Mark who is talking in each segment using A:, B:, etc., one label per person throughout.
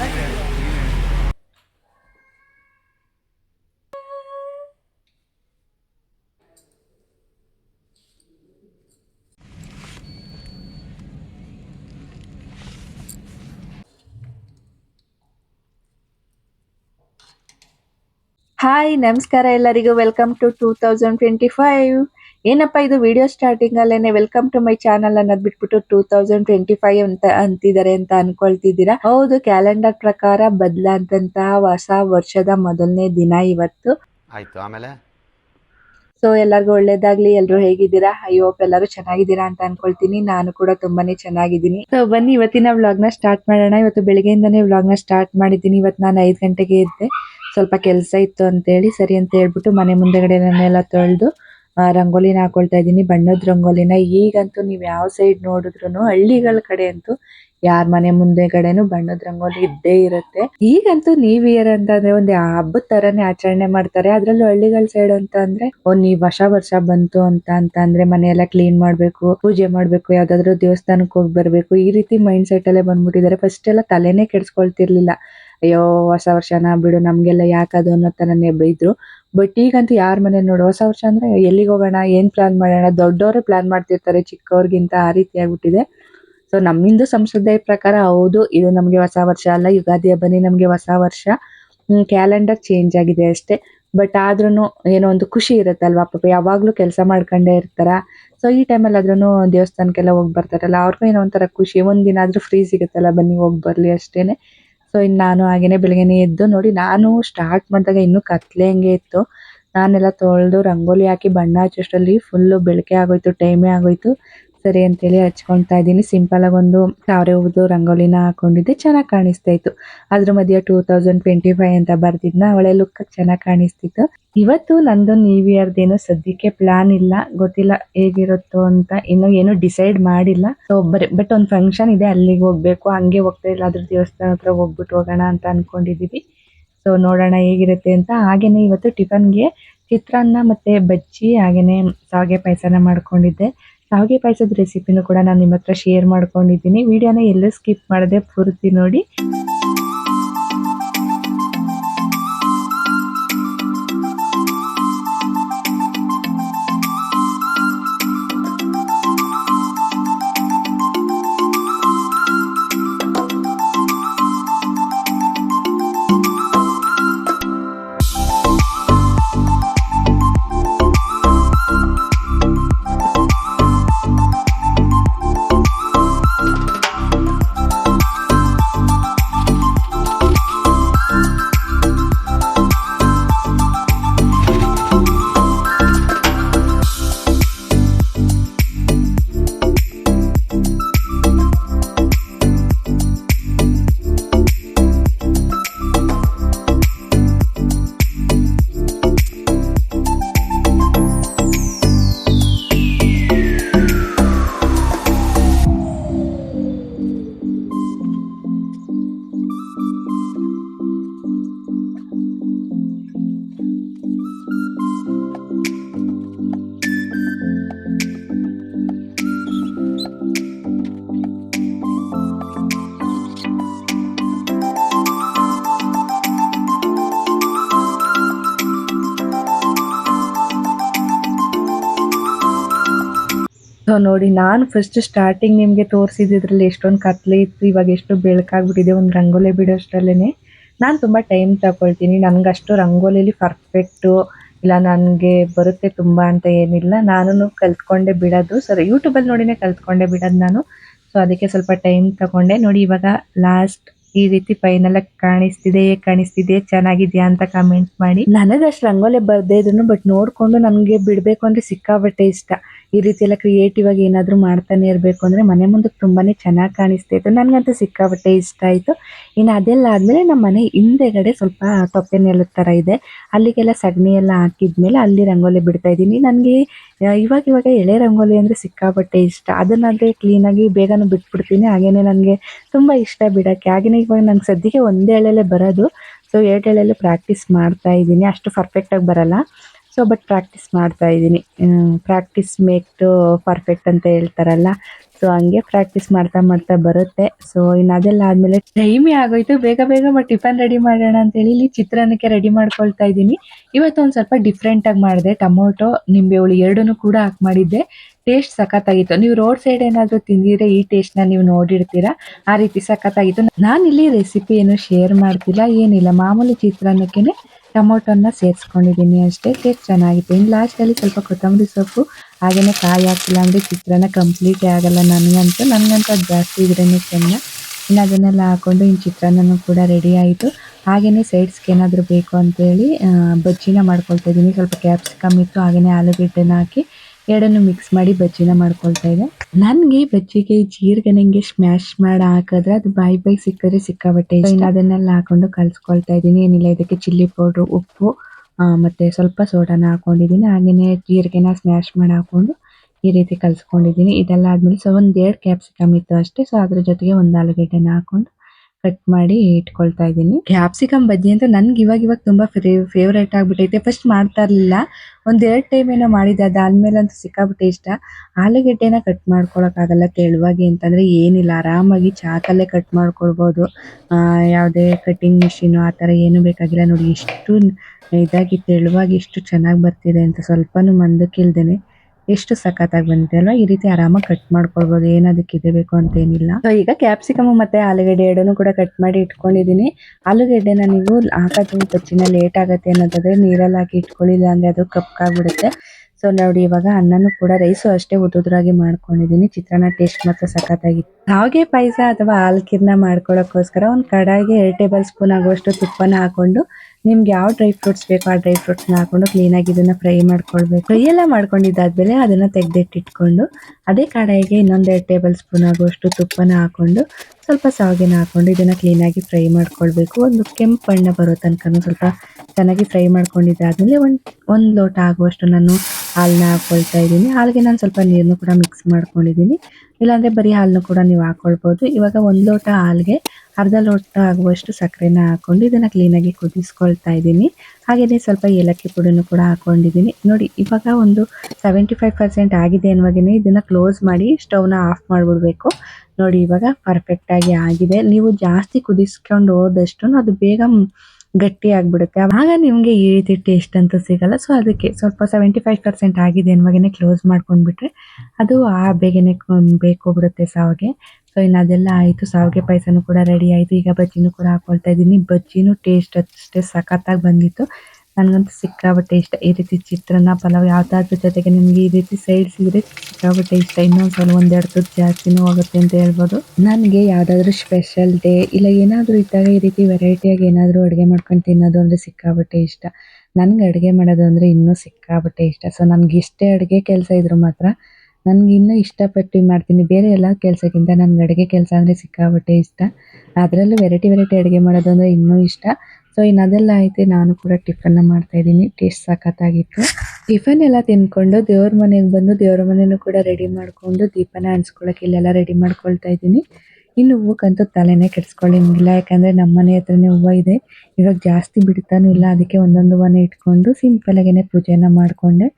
A: Thank you. Hi ನಮಸ್ಕಾರ ಎಲ್ಲರಿಗೂ. Welcome to two thousand twenty five ಏನಪ್ಪ ಇದು ವಿಡಿಯೋ ಸ್ಟಾರ್ಟಿಂಗ್ ಅಲ್ಲೇನೆ ವೆಲ್ಕಮ್ ಟು ಮೈ ಚಾನಲ್ ಅನ್ನೋದು ಬಿಟ್ಬಿಟ್ಟು ಟೂ ತೌಸಂಡ್ ಟ್ವೆಂಟಿ ಫೈವ್ ಅಂತ ಅಂತಿದ್ದಾರೆ ಅಂತ ಅನ್ಕೊಳ್ತಿದ್ದೀರಾ? ಹೌದು ಕ್ಯಾಲೆಂಡರ್ ಪ್ರಕಾರ ಬದಲಾದಂತಹ ಹೊಸ ವರ್ಷದ ಮೊದಲನೇ ದಿನ ಇವತ್ತು.
B: ಆಯ್ತು ಆಮೇಲೆ?
A: ಸೊ ಎಲ್ಲರಿಗೂ ಒಳ್ಳೇದಾಗ್ಲಿ. ಎಲ್ಲರೂ ಹೇಗಿದ್ದೀರಾ? ಐ ಹೋಪ್ ಎಲ್ಲರೂ ಚೆನ್ನಾಗಿದ್ದೀರಾ ಅಂತ ಅನ್ಕೊಳ್ತೀನಿ. ನಾನು ಕೂಡ ತುಂಬಾನೇ ಚೆನ್ನಾಗಿದ್ದೀನಿ. ಸೊ ಬನ್ನಿ ಇವತ್ತಿನ ವ್ಲಾಗ್ನ ಸ್ಟಾರ್ಟ್ ಮಾಡೋಣ. ಇವತ್ತು ಬೆಳಿಗ್ಗೆಯಿಂದಾನೇ ವ್ಲಾಗ್ನ ಸ್ಟಾರ್ಟ್ ಮಾಡಿದ್ದೀನಿ. ಇವತ್ತು ನಾನು ಐದು ಗಂಟೆಗೆ ಇದ್ದೆ ಸ್ವಲ್ಪ ಕೆಲಸ ಇತ್ತು ಅಂತೇಳಿ ಸರಿ ಅಂತ ಹೇಳ್ಬಿಟ್ಟು ಮನೆ ಮುಂದೆಗಡೆನೆಲ್ಲ ತೊಳೆದು ರಂಗೋಲಿನ ಹಾಕೊಳ್ತಾ ಇದ್ದೀನಿ. ಬಣ್ಣದ ರಂಗೋಲಿನ. ಈಗಂತೂ ನೀವು ಯಾವ ಸೈಡ್ ನೋಡಿದ್ರು ಹಳ್ಳಿಗಳ ಕಡೆ ಅಂತೂ ಯಾರ ಮನೆ ಮುಂದೆಗಡೆನು ಬಣ್ಣದ ರಂಗೋಲಿ ಇದ್ದೇ ಇರುತ್ತೆ. ಈಗಂತೂ ನ್ಯೂ ಇಯರ್ ಅಂತಂದ್ರೆ ಒಂದು ಹಬ್ಬದ ತರನೇ ಆಚರಣೆ ಮಾಡ್ತಾರೆ. ಅದ್ರಲ್ಲೂ ಹಳ್ಳಿಗಳ ಸೈಡ್ ಅಂತ ಅಂದ್ರೆ, ಓ, ನೀವ್ ವರ್ಷ ವರ್ಷ ಬಂತು ಅಂತ ಅಂತ ಅಂದ್ರೆ ಮನೆಯೆಲ್ಲ ಕ್ಲೀನ್ ಮಾಡ್ಬೇಕು, ಪೂಜೆ ಮಾಡ್ಬೇಕು, ಯಾವ್ದಾದ್ರು ದೇವಸ್ಥಾನಕ್ಕೆ ಹೋಗಿ ಬರ್ಬೇಕು, ಈ ರೀತಿ ಮೈಂಡ್ ಸೆಟ್ ಅಲ್ಲೇ ಬಂದ್ಬಿಟ್ಟಿದ್ದಾರೆ. ಫಸ್ಟ್ ಎಲ್ಲ ತಲೆನೇ ಕೆಡ್ಸ್ಕೊಳ್ತಿರ್ಲಿಲ್ಲ. ಅಯ್ಯೋ, ಹೊಸ ವರ್ಷನ ಬಿಡು, ನಮ್ಗೆಲ್ಲ ಯಾಕದು ಅನ್ನೋ ತರನೇ ಬೈದ್ರು. ಬಟ್ ಈಗಂತೂ ಯಾರ ಮನೆ ನೋಡು, ಹೊಸ ವರ್ಷ ಅಂದ್ರೆ ಎಲ್ಲಿಗೆ ಹೋಗೋಣ, ಏನ್ ಪ್ಲಾನ್ ಮಾಡೋಣ? ದೊಡ್ಡವರೇ ಪ್ಲಾನ್ ಮಾಡ್ತಿರ್ತಾರೆ, ಚಿಕ್ಕವ್ರಿಗಿಂತ ಆ ರೀತಿ ಆಗ್ಬಿಟ್ಟಿದೆ. ಸೊ ನಮ್ಮ ಹಿಂದೂ ಪ್ರಕಾರ ಹೌದು, ಇದು ನಮ್ಗೆ ಹೊಸ ವರ್ಷ ಅಲ್ಲ, ಯುಗಾದಿ ಹಬ್ಬನೇ ನಮಗೆ ಹೊಸ ವರ್ಷ. ಕ್ಯಾಲೆಂಡರ್ ಚೇಂಜ್ ಆಗಿದೆ ಅಷ್ಟೇ. ಬಟ್ ಆದ್ರೂ ಏನೋ ಒಂದು ಖುಷಿ ಇರುತ್ತಲ್ವಾ? ಪಾಪ ಯಾವಾಗ್ಲೂ ಕೆಲಸ ಮಾಡ್ಕೊಂಡೇ ಇರ್ತಾರ? ಸೊ ಈ ಟೈಮಲ್ಲಿ ಆದ್ರೂ ದೇವಸ್ಥಾನಕ್ಕೆಲ್ಲ ಹೋಗಿ ಬರ್ತಾರಲ್ಲ, ಅವ್ರಿಗೂ ಏನೋ ಒಂಥರ ಖುಷಿ. ಒಂದಿನ ಆದ್ರೂ ಫ್ರೀ ಸಿಗುತ್ತಲ್ಲ, ಬನ್ನಿ ಹೋಗಿ ಬರಲಿ ಅಷ್ಟೇನೆ. ಸೊ ಇನ್ನು ನಾನು ಹಾಗೇನೆ ಬೆಳಗ್ಗೆನೆ ಎದ್ದು ನೋಡಿ, ನಾನು ಸ್ಟಾರ್ಟ್ ಮಾಡಿದಾಗ ಇನ್ನೂ ಕತ್ಲೆ ಹಂಗೆ ಇತ್ತು. ನಾನೆಲ್ಲ ತೊಳೆದು, ರಂಗೋಲಿ ಹಾಕಿ, ಬಣ್ಣ ಹಚ್ಚೋಷ್ಟರಲ್ಲಿ ಫುಲ್ಲು ಬೆಳಕೆ ಆಗೋಯ್ತು, ಟೈಮೇ ಆಗೋಯ್ತು. ಸರಿ ಅಂತೇಳಿ ಹಚ್ಕೊಳ್ತಾ ಇದ್ದೀನಿ. ಸಿಂಪಲ್ ಆಗಿ ಒಂದು ಸಾವಿರ ಹೂವುದು ರಂಗೋಲಿನ ಹಾಕೊಂಡಿದ್ದೆ, ಚೆನ್ನಾಗಿ ಕಾಣಿಸ್ತಾ ಇತ್ತು. ಅದ್ರ ಮಧ್ಯೆ ಟೂ ತೌಸಂಡ್ ಟ್ವೆಂಟಿ ಫೈವ್ ಅಂತ ಬರ್ದಿದ್ನ ಅವಳೆ ಲುಕ್ ಚೆನ್ನಾಗಿ ಕಾಣಿಸ್ತಿತ್ತು. ಇವತ್ತು ನಂದು ನ್ಯೂ ಇಯರ್ದೇನು ಸದ್ಯಕ್ಕೆ ಪ್ಲಾನ್ ಇಲ್ಲ, ಗೊತ್ತಿಲ್ಲ ಹೇಗಿರುತ್ತೋ ಅಂತ, ಇನ್ನು ಏನು ಡಿಸೈಡ್ ಮಾಡಿಲ್ಲ. ಸೊ ಬರೀ ಬಟ್ ಒಂದು ಫಂಕ್ಷನ್ ಇದೆ, ಅಲ್ಲಿಗೆ ಹೋಗ್ಬೇಕು, ಹಂಗೆ ಹೋಗ್ತಾ ಇಲ್ಲ, ಅದ್ರ ದೇವಸ್ಥಾನ ಹತ್ರ ಹೋಗ್ಬಿಟ್ಟು ಹೋಗೋಣ ಅಂತ ಅನ್ಕೊಂಡಿದೀವಿ. ಸೊ ನೋಡೋಣ ಹೇಗಿರುತ್ತೆ ಅಂತ. ಹಾಗೇನೆ ಇವತ್ತು ಟಿಫನ್ಗೆ ಚಿತ್ರಾನ್ನ ಮತ್ತೆ ಬಜ್ಜಿ, ಹಾಗೇನೆ ಸಾಗೆ ಪಾಯಸನ ಮಾಡ್ಕೊಂಡಿದ್ದೆ. ಸಾವಿಗೆ ಪಾಯಸದ ರೆಸಿಪಿನೂ ಕೂಡ ನಾನು ನಿಮ್ಮ ಹತ್ರ ಶೇರ್ ಮಾಡ್ಕೊಂಡಿದ್ದೀನಿ. ವಿಡಿಯೋನ ಎಲ್ಲೂ ಸ್ಕಿಪ್ ಮಾಡದೆ ಪೂರ್ತಿ ನೋಡಿ. ಸೊ ನೋಡಿ, ನಾನು ಫಸ್ಟ್ ಸ್ಟಾರ್ಟಿಂಗ್ ನಿಮಗೆ ತೋರಿಸಿದ್ರಲ್ಲಿ ಎಷ್ಟೊಂದು ಕತ್ಲೆ ಇತ್ತು, ಇವಾಗ ಎಷ್ಟು ಬೆಳಕಾಗ್ಬಿಟ್ಟಿದೆ ಒಂದು ರಂಗೋಲಿ ಬಿಡೋಷ್ಟರಲ್ಲೇ ನಾನು ತುಂಬ ಟೈಮ್ ತಗೊಳ್ತೀನಿ, ನನಗಷ್ಟು ರಂಗೋಲಿಲಿ ಪರ್ಫೆಕ್ಟು ಇಲ್ಲ ನನಗೆ ಬರುತ್ತೆ ತುಂಬ ಅಂತ ಏನಿಲ್ಲ ನಾನು ಕಲ್ತ್ಕೊಂಡೆ ಬಿಡೋದು. ಸರ್ ಯೂಟ್ಯೂಬಲ್ಲಿ ನೋಡಿನೇ ಕಲ್ತ್ಕೊಂಡೆ ಬಿಡೋದು ನಾನು. ಸೊ ಅದಕ್ಕೆ ಸ್ವಲ್ಪ ಟೈಮ್ ತಗೊಂಡೆ. ನೋಡಿ, ಇವಾಗ ಲಾಸ್ಟ್ ಈ ರೀತಿ ಫೈನಲ್ ಆಗಿ ಕಾಣಿಸ್ತಿದೆ ಕಾಣಿಸ್ತಿದೆ, ಚೆನ್ನಾಗಿದ್ಯಾ ಅಂತ ಕಮೆಂಟ್ ಮಾಡಿ. ನನಗೆ ಅಷ್ಟು ರಂಗೋಲೆ ಬರ್ದೇ ಇದ್ರು ಬಟ್ ನೋಡಿಕೊಂಡು ನನಗೆ ಬಿಡಬೇಕು ಅಂದರೆ ಸಿಕ್ಕಾಬಟ್ಟೆ ಇಷ್ಟ. ಈ ರೀತಿ ಎಲ್ಲ ಕ್ರಿಯೇಟಿವ್ ಆಗಿ ಏನಾದರೂ ಮಾಡ್ತಾನೆ ಇರಬೇಕು ಅಂದ್ರೆ ಮನೆ ಮುಂದಕ್ಕೆ ತುಂಬಾ ಚೆನ್ನಾಗಿ ಕಾಣಿಸ್ತಾ ಇತ್ತು. ನನಗಂತೂ ಸಿಕ್ಕಾಬಟ್ಟೆ ಇಷ್ಟ ಆಯಿತು. ಇನ್ನು ಅದೆಲ್ಲ ಆದಮೇಲೆ ನಮ್ಮ ಮನೆ ಹಿಂದೆಗಡೆ ಸ್ವಲ್ಪ ತೊಪ್ಪೆ ನೆಲದ ಥರ ಇದೆ. ಅಲ್ಲಿಗೆಲ್ಲ ಸಗಣಿ ಎಲ್ಲ ಹಾಕಿದ್ಮೇಲೆ ಅಲ್ಲಿ ರಂಗೋಲಿ ಬಿಡ್ತಾ ಇದ್ದೀನಿ. ನನಗೆ ಇವಾಗ ಇವಾಗ ಎಳೆ ರಂಗೋಲಿ ಅಂದರೆ ಸಿಕ್ಕಾಬಟ್ಟೆ ಇಷ್ಟ. ಅದನ್ನಾದರೆ ಕ್ಲೀನಾಗಿ ಬೇಗನೂ ಬಿಟ್ಬಿಡ್ತೀನಿ. ಹಾಗೇನೆ ನನಗೆ ತುಂಬ ಇಷ್ಟ ಬಿಡೋಕ್ಕೆ. ಹಾಗೆಯೇ ಇವಾಗ ನಂಗೆ ಸದ್ಯಕ್ಕೆ ಒಂದೇ ಎಳೆಲೆ ಬರೋದು. ಸೊ ಎರಡು ಪ್ರಾಕ್ಟೀಸ್ ಮಾಡ್ತಾ ಇದ್ದೀನಿ. ಅಷ್ಟು ಪರ್ಫೆಕ್ಟಾಗಿ ಬರಲ್ಲ. ಸೊ ಬಟ್ ಪ್ರಾಕ್ಟೀಸ್ ಮಾಡ್ತಾ ಇದ್ದೀನಿ. ಪ್ರಾಕ್ಟೀಸ್ ಮೇಕ್ ಪರ್ಫೆಕ್ಟ್ ಅಂತ ಹೇಳ್ತಾರಲ್ಲ. ಸೊ ಹಂಗೆ ಪ್ರಾಕ್ಟೀಸ್ ಮಾಡ್ತಾ ಮಾಡ್ತಾ ಬರುತ್ತೆ. ಸೊ ಇನ್ನು ಅದೆಲ್ಲ ಆದಮೇಲೆ ಟೈಮೇ ಆಗೋಯ್ತು. ಬೇಗ ಬೇಗ ಬಟ್ ಟಿಫನ್ ರೆಡಿ ಮಾಡೋಣ ಅಂತ ಹೇಳಿ ಇಲ್ಲಿ ಚಿತ್ರಾನ್ನಕ್ಕೆ ರೆಡಿ ಮಾಡ್ಕೊಳ್ತಾ ಇದ್ದೀನಿ. ಇವತ್ತು ಒಂದು ಸ್ವಲ್ಪ ಡಿಫ್ರೆಂಟಾಗಿ ಮಾಡಿದೆ. ಟೊಮೊಟೊ, ನಿಂಬೆ ಹುಳಿ ಎರಡನ್ನೂ ಕೂಡ ಹಾಕಿ ಮಾಡಿದ್ದೆ. ಟೇಸ್ಟ್ ಸಖತ್ತಾಗಿತ್ತು. ನೀವು ರೋಡ್ ಸೈಡ್ ಏನಾದರೂ ತಿಂದಿದ್ರೆ ಈ ಟೇಸ್ಟ್ನ ನೀವು ನೋಡಿರ್ತೀರಾ. ಆ ರೀತಿ ಸಖತ್ತಾಗಿತ್ತು. ನಾನು ಇಲ್ಲಿ ರೆಸಿಪಿ ಏನು ಶೇರ್ ಮಾಡ್ತಿಲ್ಲ, ಏನಿಲ್ಲ. ಮಾಮೂಲಿ ಚಿತ್ರಾನ್ನಕ್ಕೆನೆ ಟೊಮೊಟೊನ ಸೇರಿಸ್ಕೊಂಡಿದ್ದೀನಿ ಅಷ್ಟೇ ಟೇಸ್ಟ್ ಚೆನ್ನಾಗಿತ್ತು ಇನ್ನು ಲಾಸ್ಟಲ್ಲಿ ಸ್ವಲ್ಪ ಕೊತ್ತಂಬರಿ ಸೊಪ್ಪು ಹಾಗೆಯೇ ಕಾಯಿ ಹಾಕಿಲ್ಲ ಅಂದರೆ ಚಿತ್ರಾನ್ನ ಕಂಪ್ಲೀಟೇ ಆಗಲ್ಲ ನನಗಂತೂ. ನನಗಂತೂ ಅದು ಜಾಸ್ತಿ ಇದ್ರೇ ಚೆನ್ನ. ಇನ್ನು ಅದನ್ನೆಲ್ಲ ಹಾಕ್ಕೊಂಡು ಇನ್ನು ಚಿತ್ರಾನ್ನನೂ ಕೂಡ ರೆಡಿ ಆಯಿತು. ಹಾಗೆಯೇ ಸೈಡ್ಸ್ಗೆ ಏನಾದರೂ ಬೇಕು ಅಂತೇಳಿ ಬಜ್ಜಿನ ಮಾಡ್ಕೊಳ್ತಾ ಇದ್ದೀನಿ. ಸ್ವಲ್ಪ ಕ್ಯಾಪ್ಸಿಕಮ್ ಇತ್ತು ಹಾಗೆಯೇ ಆಲೂಗೆಡ್ಡೆನ ಹಾಕಿ ಎರಡನ್ನು ಮಿಕ್ಸ್ ಮಾಡಿ ಬಜ್ಜಿನ ಮಾಡ್ಕೊಳ್ತಾ ಇದ್ದೆ ನನಗೆ ಬಜ್ಜಿಗೆ ಜೀರಿಗೆ ನಂಗೆ ಸ್ಮ್ಯಾಶ್ ಮಾಡಿ ಹಾಕಿದ್ರೆ ಅದು ಬಾಯಿ ಬಾಯಿ ಸಿಕ್ಕಿದ್ರೆ ಸಿಕ್ಕಾಬಟ್ಟೆ. ಇನ್ನು ಅದನ್ನೆಲ್ಲ ಹಾಕೊಂಡು ಕಲ್ಸ್ಕೊಳ್ತಾ ಇದ್ದೀನಿ. ಏನಿಲ್ಲ, ಇದಕ್ಕೆ ಚಿಲ್ಲಿ ಪೌಡ್ರು ಉಪ್ಪು ಮತ್ತೆ ಸ್ವಲ್ಪ ಸೋಡಾನ ಹಾಕೊಂಡಿದ್ದೀನಿ. ಹಾಗೇನೆ ಜೀರಿಗೆನ ಸ್ಮ್ಯಾಶ್ ಮಾಡಿ ಹಾಕೊಂಡು ಈ ರೀತಿ ಕಲ್ಸ್ಕೊಂಡಿದ್ದೀನಿ. ಇದೆಲ್ಲ ಆದ್ಮೇಲೆ ಸೊ ಒಂದು ಎರಡು ಕ್ಯಾಪ್ಸಿಕಮ್ ಇತ್ತು ಅಷ್ಟೇ. ಸೊ ಅದ್ರ ಜೊತೆಗೆ ಒಂದು ಆಲೂಗಡ್ಡೆನ ಹಾಕೊಂಡು ಕಟ್ ಮಾಡಿ ಇಟ್ಕೊಳ್ತಾ ಇದ್ದೀನಿ. ಕ್ಯಾಪ್ಸಿಕಮ್ ಬಜ್ಜಿ ಅಂತ ನನ್ಗೆ ಇವಾಗ ಇವಾಗ ತುಂಬಾ ಫೇವ್ರೇಟ್ ಆಗ್ಬಿಟ್ಟೈತೆ ಫಸ್ಟ್ ಮಾಡ್ತಾ ಇರಲಿಲ್ಲ. ಒಂದೆರಡು ಟೈಮ್ ಏನೋ ಮಾಡಿದ್ದೆ ಅದಾದ್ಮೇಲೆ ಅಂತೂ ಸಿಕ್ಕಾಬಿಟ್ಟೆ ಇಷ್ಟ. ಆಲೂಗಡ್ಡೆನ ಕಟ್ ಮಾಡ್ಕೊಳಕ್ಕಾಗಲ್ಲ ತೆಳುವಾಗಿ ಅಂತಂದ್ರೆ ಏನಿಲ್ಲ. ಆರಾಮಾಗಿ ಚಾಕಲ್ಲೇ ಕಟ್ ಮಾಡ್ಕೊಳ್ಬೋದು. ಯಾವುದೇ ಕಟಿಂಗ್ ಮಿಷಿನ್ ಆ ಥರ ಏನು ಬೇಕಾಗಿಲ್ಲ. ನೋಡಿ, ಎಷ್ಟು ಇದಾಗಿ, ತೆಳುವಾಗಿ ಎಷ್ಟು ಚೆನ್ನಾಗಿ ಬರ್ತಿದೆ ಅಂತ ಸ್ವಲ್ಪನೂ ಮಂದಕ್ಕಿಲ್ದೇನೆ. ಎಷ್ಟು ಸಖತ್ತಾಗಿ ಬಂದಿದೆ ಅಲ್ವಾ ಈ ರೀತಿ ಆರಾಮಾಗಿ ಕಟ್ ಮಾಡ್ಕೊಳ್ಬೋದು. ಏನದಕ್ಕೆ ಇದೆ ಬೇಕು ಅಂತ ಏನಿಲ್ಲ. ಸೊ ಈಗ ಕ್ಯಾಪ್ಸಿಕಮ್ ಮತ್ತೆ ಆಲೂಗಡ್ಡೆ ಎರಡನ್ನೂ ಕೂಡ ಕಟ್ ಮಾಡಿ ಇಟ್ಕೊಂಡಿದ್ದೀನಿ. ಆಲೂಗಡ್ಡೆನ ನೀವು ಹಾಕೋದು ಕಚ್ಚಿನ ಲೇಟ್ ಆಗುತ್ತೆ ಅನ್ನೋದಾದ್ರೆ ನೀರಲ್ಲಿ ಹಾಕಿ ಇಟ್ಕೊಳ್ಳಿಲ್ಲ ಅಂದ್ರೆ ಅದು ಕಪ್ಪಾಗ್ಬಿಡುತ್ತೆ. ಸೊ ನೋಡಿ ಇವಾಗ ಅನ್ನನೂ ಕೂಡ ರೈಸು ಅಷ್ಟೇ ಉದುದ್ರಾಗಿ ಮಾಡ್ಕೊಂಡಿದ್ದೀನಿ. ಚಿತ್ರಾನ್ನ ಟೇಸ್ಟ್ ಮಾತ್ರ ಸಖತ್ತಾಗಿತ್ತು ಶಾವಿಗೆ ಪಾಯಸ ಅಥವಾ ಹಾಲ್ಕಿರ್ನ ಮಾಡ್ಕೊಳ್ಳೋಕ್ಕೋಸ್ಕರ ಒಂದು ಕಡಾಯಿಗೆ ಎರಡು ಟೇಬಲ್ ಸ್ಪೂನ್ ಆಗುವಷ್ಟು ತುಪ್ಪನ ಹಾಕೊಂಡು ನಿಮ್ಗೆ ಯಾವ ಡ್ರೈ ಫ್ರೂಟ್ಸ್ ಬೇಕು ಆ ಡ್ರೈ ಫ್ರೂಟ್ಸ್ನ ಹಾಕೊಂಡು ಕ್ಲೀನಾಗಿ ಇದನ್ನ ಫ್ರೈ ಮಾಡ್ಕೊಳ್ಬೇಕು. ಫ್ರೈ ಎಲ್ಲ ಮಾಡ್ಕೊಂಡಿದ್ದಾದ್ಮೇಲೆ ಅದನ್ನ ತೆಗೆದಿಟ್ಟಿಟ್ಕೊಂಡು ಅದೇ ಕಡಾಯಿಗೆ ಇನ್ನೊಂದೆರಡು ಟೇಬಲ್ ಸ್ಪೂನ್ ಆಗುವಷ್ಟು ತುಪ್ಪನ ಹಾಕೊಂಡು ಸ್ವಲ್ಪ ಸಾವಿಗೆನ ಹಾಕೊಂಡು ಇದನ್ನ ಕ್ಲೀನಾಗಿ ಫ್ರೈ ಮಾಡ್ಕೊಳ್ಬೇಕು. ಒಂದು ಕೆಂಪು ಬಣ್ಣ ಬರೋ ತನಕನೂ ಸ್ವಲ್ಪ ಚೆನ್ನಾಗಿ ಫ್ರೈ ಮಾಡ್ಕೊಂಡಿದ್ದಾದ್ಮೇಲೆ ಒಂದು ಒಂದು ಲೋಟ ಆಗುವಷ್ಟು ನಾನು ಹಾಲನ್ನ ಹಾಕೊಳ್ತಾ ಇದ್ದೀನಿ. ಹಾಲಿಗೆ ನಾನು ಸ್ವಲ್ಪ ನೀರನ್ನು ಕೂಡ ಮಿಕ್ಸ್ ಮಾಡ್ಕೊಂಡಿದ್ದೀನಿ. ಇಲ್ಲಾಂದ್ರೆ ಬರೀ ಹಾಲನ್ನು ಕೂಡ ನೀವು ಹಾಕೊಳ್ಬಹುದು ಇವಾಗ ಒಂದು ಲೋಟ ಹಾಲಿಗೆ ಅರ್ಧ ಲೋಟ ಆಗುವಷ್ಟು ಸಕ್ಕರೆನ ಹಾಕೊಂಡು ಇದನ್ನ ಕ್ಲೀನಾಗಿ ಕುದಿಸ್ಕೊಳ್ತಾ ಇದ್ದೀನಿ. ಹಾಗೆಯೇ ಸ್ವಲ್ಪ ಏಲಕ್ಕಿ ಪುಡಿನೂ ಕೂಡ ಹಾಕೊಂಡಿದ್ದೀನಿ. ನೋಡಿ, ಇವಾಗ ಒಂದು ಸೆವೆಂಟಿ ಫೈವ್ ಪರ್ಸೆಂಟ್ ಆಗಿದೆ ಅನ್ನುವಾಗೇನೆ ಇದನ್ನ ಕ್ಲೋಸ್ ಮಾಡಿ ಸ್ಟವ್ನ ಆಫ್ ಮಾಡಿಬಿಡ್ಬೇಕು. ನೋಡಿ, ಇವಾಗ ಪರ್ಫೆಕ್ಟ್ ಆಗಿ ಆಗಿದೆ. ನೀವು ಜಾಸ್ತಿ ಕುದಿಸ್ಕೊಂಡು ಹೋದಷ್ಟು ಅದು ಬೇಗ ಗಟ್ಟಿ ಆಗ್ಬಿಡುತ್ತೆ ಆಗ ನಿಮಗೆ ಈ ರೀತಿ ಟೇಸ್ಟ್ ಅಂತೂ ಸಿಗಲ್ಲ. ಸೊ ಅದಕ್ಕೆ ಸ್ವಲ್ಪ ಸೆವೆಂಟಿ ಫೈವ್ ಪರ್ಸೆಂಟ್ ಆಗಿದೆ ಅನ್ವಾಗೇನೆ ಕ್ಲೋಸ್ ಮಾಡ್ಕೊಂಡ್ಬಿಟ್ರೆ ಅದು ಆ ಬೇಗನೆ ಬೇಕೋಗ್ಬಿಡುತ್ತೆ ಸಾವಿಗೆ. ಸೊ ಇನ್ನು ಅದೆಲ್ಲ ಆಯಿತು. ಸಾವಿಗೆ ಪಾಯಸನೂ ಕೂಡ ರೆಡಿ ಆಯಿತು. ಈಗ ಬಜ್ಜಿನೂ ಕೂಡ ಹಾಕೊಳ್ತಾ ಇದ್ದೀನಿ. ಬಜ್ಜಿನೂ ಟೇಸ್ಟ್ ಅಷ್ಟೇ ಸಖತ್ತಾಗಿ ಬಂದಿತ್ತು. ನನಗಂತೂ ಸಿಕ್ಕಾಬಟ್ಟೆ ಇಷ್ಟ ಈ ರೀತಿ ಚಿತ್ರಾನ್ನ, ಪಲಾವ್ ಯಾವ್ದಾದ್ರ ಜೊತೆಗೆ ನಿಮ್ಗೆ ಈ ರೀತಿ ಸೈಡ್ ಸಿಗದೆ ಸಿಕ್ಕಾಬಟ್ಟೆ ಇಷ್ಟ. ಇನ್ನೊಂದು ಸಲ ಒಂದೆರಡು ತುತ್ತು ಜಾಸ್ತಿನೂ ಆಗುತ್ತೆ ಅಂತ ಹೇಳ್ಬೋದು. ನನಗೆ ಯಾವ್ದಾದ್ರು ಸ್ಪೆಷಲ್ ಡೇ ಇಲ್ಲ ಏನಾದರೂ ಇದ್ದಾಗ ಈ ರೀತಿ ವೆರೈಟಿಯಾಗಿ ಏನಾದರೂ ಅಡುಗೆ ಮಾಡ್ಕೊಂಡು ತಿನ್ನೋದು ಅಂದರೆ ಸಿಕ್ಕಾಬಟ್ಟೆ ಇಷ್ಟ. ನನಗೆ ಅಡುಗೆ ಮಾಡೋದು ಅಂದರೆ ಇನ್ನೂ ಸಿಕ್ಕಾಬಟ್ಟೆ ಇಷ್ಟ. ಸೊ ನನಗೆ ಇಷ್ಟೇ ಅಡುಗೆ ಕೆಲಸ ಇದ್ರು ಮಾತ್ರ ನನ್ಗೆ ಇನ್ನೂ ಇಷ್ಟಪಟ್ಟು ಮಾಡ್ತೀನಿ. ಬೇರೆ ಎಲ್ಲ ಕೆಲಸಕ್ಕಿಂತ ನನ್ಗೆ ಅಡುಗೆ ಕೆಲಸ ಅಂದರೆ ಸಿಕ್ಕಾಬಟ್ಟೆ ಇಷ್ಟ. ಅದರಲ್ಲೂ ವೆರೈಟಿ ವೆರೈಟಿ ಅಡುಗೆ ಮಾಡೋದು ಅಂದರೆ ಇನ್ನೂ ಇಷ್ಟ. ಸೊ ಇನ್ನು ಅದೆಲ್ಲ ಐತೆ ನಾನು ಕೂಡ ಟಿಫನ್ನ ಮಾಡ್ತಾ ಇದ್ದೀನಿ. ಟೇಸ್ಟ್ ಸಖತ್ತಾಗಿತ್ತು. ಟಿಫನ್ ಎಲ್ಲ ತಿನ್ಕೊಂಡು ದೇವ್ರ ಮನೆಗೆ ಬಂದು ದೇವ್ರ ಮನೆಯೂ ಕೂಡ ರೆಡಿ ಮಾಡಿಕೊಂಡು ದೀಪನ ಅಂಟ್ಸ್ಕೊಳ್ಳೋಕೆ ಇಲ್ಲೆಲ್ಲ ರೆಡಿ ಮಾಡ್ಕೊಳ್ತಾ ಇದ್ದೀನಿ. ಇನ್ನು ಹೂವಕ್ಕಂತೂ ತಲೆನೇ ಕೆಡಿಸ್ಕೊಳ್ಳಿಂಗಿಲ್ಲ ಯಾಕಂದ್ರೆ ನಮ್ಮ ಮನೆ ಹತ್ರನೇ ಹೂವು ಇದೆ. ಇವಾಗ ಜಾಸ್ತಿ ಬಿಡ್ತಾನೂ ಇಲ್ಲ. ಅದಕ್ಕೆ ಒಂದೊಂದು ಹೂವನ್ನ ಇಟ್ಕೊಂಡು ಸಿಂಪಲ್ ಆಗೇನೆ ಪೂಜೆನ ಮಾಡ್ಕೊಂಡೆ.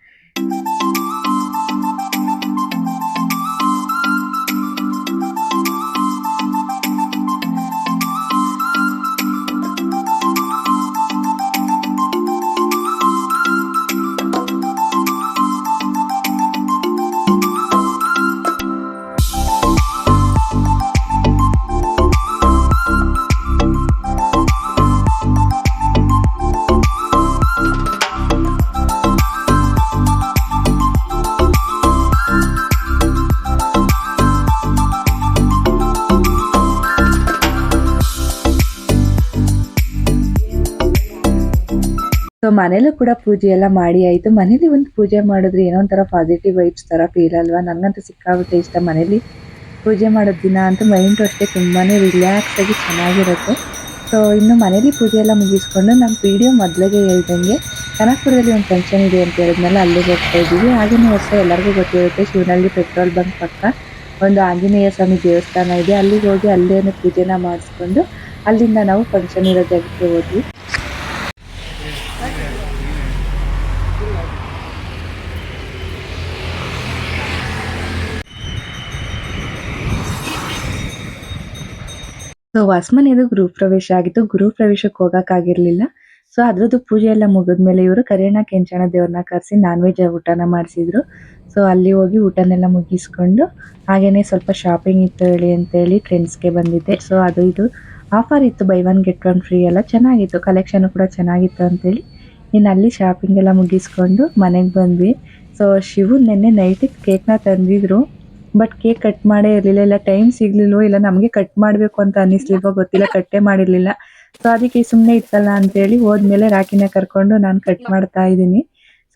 A: ಮನೇಲೂ ಕೂಡ ಪೂಜೆ ಎಲ್ಲ ಮಾಡಿ ಆಯಿತು. ಮನೇಲಿ ಒಂದು ಪೂಜೆ ಮಾಡಿದ್ರೆ ಏನೋ ಒಂಥರ ಪಾಸಿಟಿವ್ ವೈಬ್ಸ್ ತರ ಫೀಲ್ ಅಲ್ವಾ? ನನಗಂತೂ ಸಿಕ್ಕಾಗುತ್ತೆ ಇಷ್ಟ. ಮನೇಲಿ ಪೂಜೆ ಮಾಡೋ ದಿನ ಅಂತೂ ಮೈಂಡ್ ಅಷ್ಟೇ ತುಂಬಾ ರಿಲ್ಯಾಕ್ಸ್ ಆಗಿ ಚೆನ್ನಾಗಿರುತ್ತೆ. ಸೊ ಇನ್ನು ಮನೇಲಿ ಪೂಜೆ ಎಲ್ಲ ಮುಗಿಸ್ಕೊಂಡು ನಮ್ಮ ವಿಡಿಯೋ ಮೊದಲಿಗೆ ಹೇಳ್ದಂಗೆ ಕನಕಪುರದಲ್ಲಿ ಒಂದು ಫಂಕ್ಷನ್ ಇದೆ ಅಂತ ಹೇಳಿದ್ಮೇಲೆ ಅಲ್ಲಿಗೆ ಹೋಗ್ತಾ ಇದ್ದೀವಿ. ಹಾಗೇನೇ ವರ್ಷ ಎಲ್ಲರಿಗೂ ಗೊತ್ತಿರುತ್ತೆ ಶಿವನಹಳ್ಳಿ ಪೆಟ್ರೋಲ್ ಬಂಕ್ ಪಕ್ಕ ಒಂದು ಆಂಜನೇಯ ಸ್ವಾಮಿ ದೇವಸ್ಥಾನ ಇದೆ. ಅಲ್ಲಿಗೆ ಹೋಗಿ ಅಲ್ಲೇನೇ ಪೂಜೆನ ಮಾಡಿಸ್ಕೊಂಡು ಅಲ್ಲಿಂದ ನಾವು ಫಂಕ್ಷನ್ ಇರೋ ಜಾಗಕ್ಕೆ ಹೋದ್ವಿ. ಸೊ ಹೊಸ್ಮನೆದು ಗೃಹ ಪ್ರವೇಶ ಆಗಿತ್ತು. ಗೃಹ ಪ್ರವೇಶಕ್ಕೆ ಹೋಗಕ್ಕಾಗಿರ್ಲಿಲ್ಲ. ಸೊ ಅದ್ರದ್ದು ಪೂಜೆ ಎಲ್ಲ ಮುಗಿದ್ಮೇಲೆ ಇವರು ಕರಿಯಣ್ಣ ಕೆಂಚಣ ದೇವ್ರನ್ನ ಕರೆಸಿ ನಾನ್ ವೆಜ್ ಊಟನ ಮಾಡಿಸಿದ್ರು. ಸೊ ಅಲ್ಲಿ ಹೋಗಿ ಊಟನೆಲ್ಲ ಮುಗಿಸ್ಕೊಂಡು ಹಾಗೇನೆ ಸ್ವಲ್ಪ ಶಾಪಿಂಗ್ ಇತ್ತು ಹೇಳಿ ಅಂತೇಳಿ ಫ್ರೆಂಡ್ಸ್ಗೆ ಬಂದಿದ್ದೆ. ಸೊ ಅದು ಇದು. ಆಫರ್ ಇತ್ತು. Buy one get one free ಎಲ್ಲ ಚೆನ್ನಾಗಿತ್ತು. ಕಲೆಕ್ಷನ್ ಕೂಡ ಚೆನ್ನಾಗಿತ್ತು ಅಂತೇಳಿ ಇನ್ನು ಅಲ್ಲಿ ಶಾಪಿಂಗ್ ಎಲ್ಲ ಮುಗಿಸ್ಕೊಂಡು ಮನೆಗೆ ಬಂದ್ವಿ. ಸೊ ಶಿವು ನಿನ್ನೆ ನೈಟಿಗೆ ಕೇಕ್ನ ತಂದಿದ್ರು. ಬಟ್ ಕೇಕ್ ಕಟ್ ಮಾಡೇ ಇರಲಿಲ್ಲ ಇಲ್ಲ ಟೈಮ್ ಸಿಗ್ಲಿಲ್ಲೋ ಇಲ್ಲ ನಮಗೆ ಕಟ್ ಮಾಡಬೇಕು ಅಂತ ಅನ್ನಿಸ್ಲಿಲ್ವೋ ಗೊತ್ತಿಲ್ಲ ಕಟ್ಟೆ ಮಾಡಿರ್ಲಿಲ್ಲ. ಸೊ ಅದಕ್ಕೆ ಸುಮ್ಮನೆ ಇತ್ತಲ್ಲ ಅಂತೇಳಿ ಹೋದ್ಮೇಲೆ ರಾಕಿನ ಕರ್ಕೊಂಡು ನಾನು ಕಟ್ ಮಾಡ್ತಾ ಇದ್ದೀನಿ.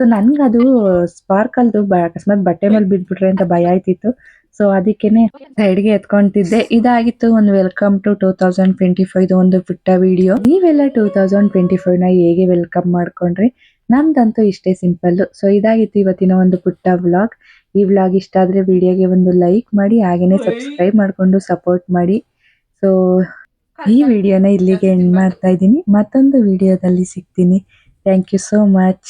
A: ಸೊ ನನ್ಗೆ ಅದು ಸ್ಪಾರ್ಕಲ್ದು ಬ ಅಕಸ್ಮಾತ್ ಬಟ್ಟೆ ಮೇಲೆ ಬಿದ್ಬಿಟ್ರೆ ಅಂತ ಭಯ ಆಯ್ತಿತ್ತು. ಸೊ ಅದಕ್ಕೇನೆ ಸೈಡ್ಗೆ ಎತ್ಕೊಂತಿದ್ದೆ. ಇದಾಗಿತ್ತು ಒಂದು welcome to two thousand twenty five ಒಂದು ಪುಟ್ಟ ವಿಡಿಯೋ ನೀವೆಲ್ಲ ಟೂ ತೌಸಂಡ್ ಟ್ವೆಂಟಿ ಫೈವ್ನ ಹೇಗೆ ವೆಲ್ಕಮ್ ಮಾಡ್ಕೊಂಡ್ರಿ? ನಮ್ದಂತೂ ಇಷ್ಟೇ ಸಿಂಪಲ್ ಸೊ ಇದಾಗಿತ್ತು ಇವತ್ತಿನ ಒಂದು ಪುಟ್ಟ ವ್ಲಾಗ್ ಈ ವ್ಲಾಗ್ ಇಷ್ಟ ಆದ್ರೆ ವಿಡಿಯೋಗೆ ಒಂದು ಲೈಕ್ ಮಾಡಿ, ಹಾಗೇನೆ ಸಬ್ಸ್ಕ್ರೈಬ್ ಮಾಡ್ಕೊಂಡು ಸಪೋರ್ಟ್ ಮಾಡಿ. ಸೊ ಈ ವಿಡಿಯೋನ ಇಲ್ಲಿಗೆ ಎಂಡ್ ಮಾಡ್ತಾ ಇದ್ದೀನಿ. ಮತ್ತೊಂದು ವಿಡಿಯೋದಲ್ಲಿ ಸಿಗ್ತೀನಿ. Thank you so much